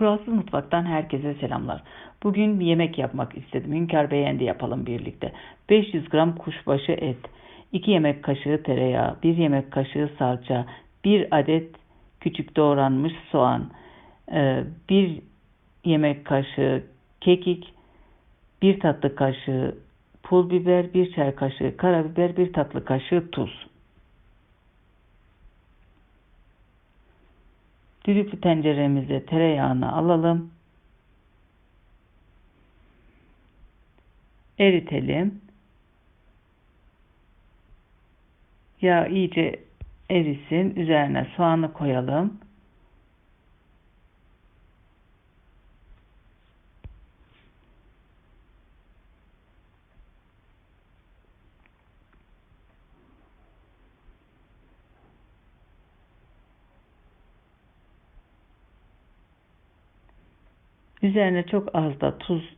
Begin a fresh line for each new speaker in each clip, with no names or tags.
Kuralsız Mutfak'tan herkese selamlar. Bugün bir yemek yapmak istedim. Hünkar beğendi yapalım birlikte. 500 gram kuşbaşı et, 2 yemek kaşığı tereyağı, 1 yemek kaşığı salça, 1 adet küçük doğranmış soğan, 1 e, yemek kaşığı kekik, 1 tatlı kaşığı pul biber, 1 çay kaşığı karabiber, 1 tatlı kaşığı tuz. Düdüklü tenceremize tereyağını alalım. Eritelim. Yağ iyice erisin. Üzerine soğanı koyalım. Üzerine çok az da tuz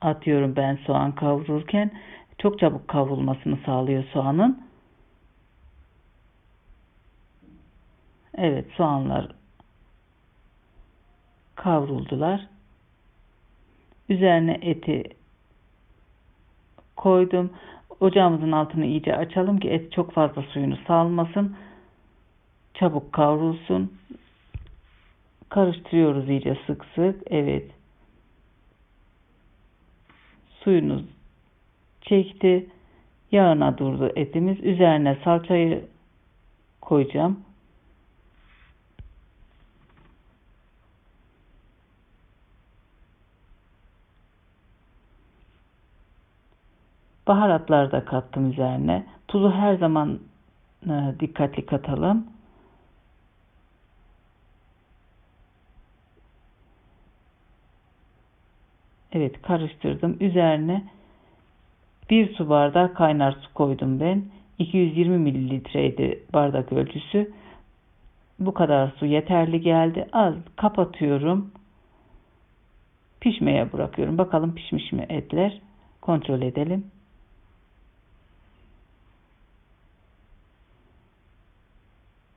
atıyorum ben soğan kavururken. Çok çabuk kavrulmasını sağlıyor soğanın. Evet soğanlar kavruldular. Üzerine eti koydum. Ocağımızın altını iyice açalım ki et çok fazla suyunu salmasın. Çabuk kavrulsun. Karıştırıyoruz iyice sık sık. Evet. Suyunu çekti. Yağına durdu etimiz. Üzerine salçayı koyacağım. Baharatlar da kattım üzerine. Tuzu her zaman e, dikkatli katalım. Evet karıştırdım. Üzerine bir su bardağı kaynar su koydum ben. 220 mililitreydi bardak ölçüsü. Bu kadar su yeterli geldi. Az kapatıyorum. Pişmeye bırakıyorum. Bakalım pişmiş mi etler. Kontrol edelim.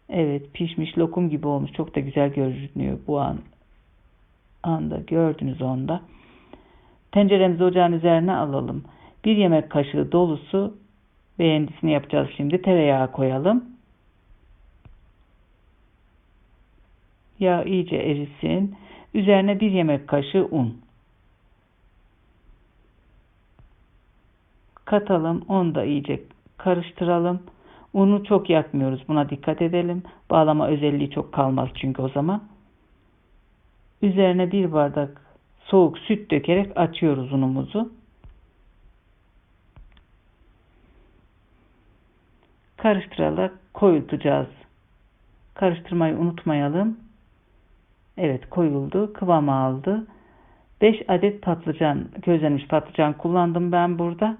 Evet pişmiş lokum gibi olmuş. Çok da güzel görünüyor bu an anda. Gördünüz onda. Tenceremizi ocağın üzerine alalım. Bir yemek kaşığı dolusu beğendisini yapacağız şimdi. Tereyağı koyalım. Yağ iyice erisin. Üzerine bir yemek kaşığı un. Katalım. Onu da iyice karıştıralım. Unu çok yakmıyoruz. Buna dikkat edelim. Bağlama özelliği çok kalmaz çünkü o zaman. Üzerine bir bardak soğuk süt dökerek açıyoruz unumuzu. Karıştırarak koyultacağız. Karıştırmayı unutmayalım. Evet koyuldu. Kıvam aldı. 5 adet patlıcan, közlenmiş patlıcan kullandım ben burada.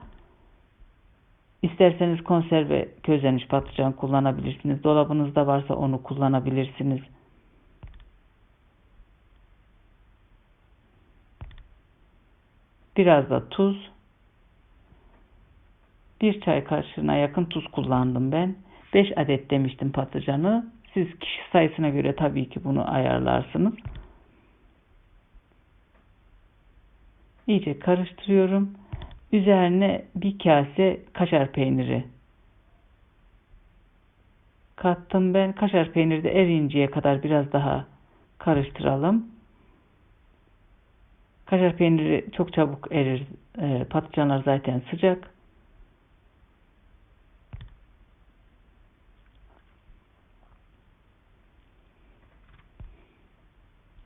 İsterseniz konserve közlenmiş patlıcan kullanabilirsiniz. Dolabınızda varsa onu kullanabilirsiniz. Biraz da tuz. Bir çay kaşığına yakın tuz kullandım ben. 5 adet demiştim patlıcanı. Siz kişi sayısına göre tabii ki bunu ayarlarsınız. İyice karıştırıyorum. Üzerine bir kase kaşar peyniri kattım ben. Kaşar peyniri de erinceye kadar biraz daha karıştıralım. Kaşar peyniri çok çabuk erir. E, patlıcanlar zaten sıcak.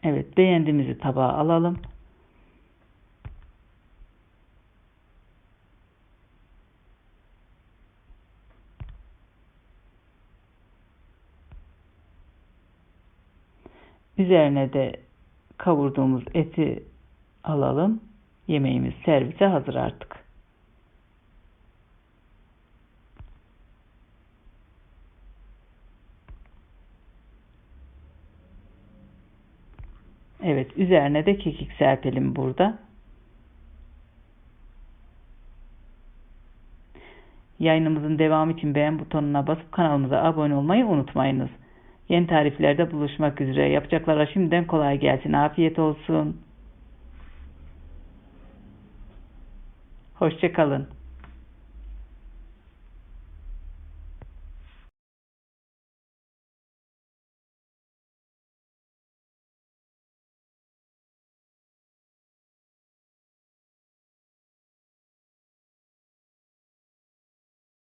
Evet beğendiğimizi tabağa alalım. Üzerine de kavurduğumuz eti alalım. Yemeğimiz servise hazır artık. Evet, üzerine de kekik serpelim burada. Yayınımızın devamı için beğen butonuna basıp kanalımıza abone olmayı unutmayınız. Yeni tariflerde buluşmak üzere. Yapacaklara şimdiden kolay gelsin. Afiyet olsun. Hoşçakalın.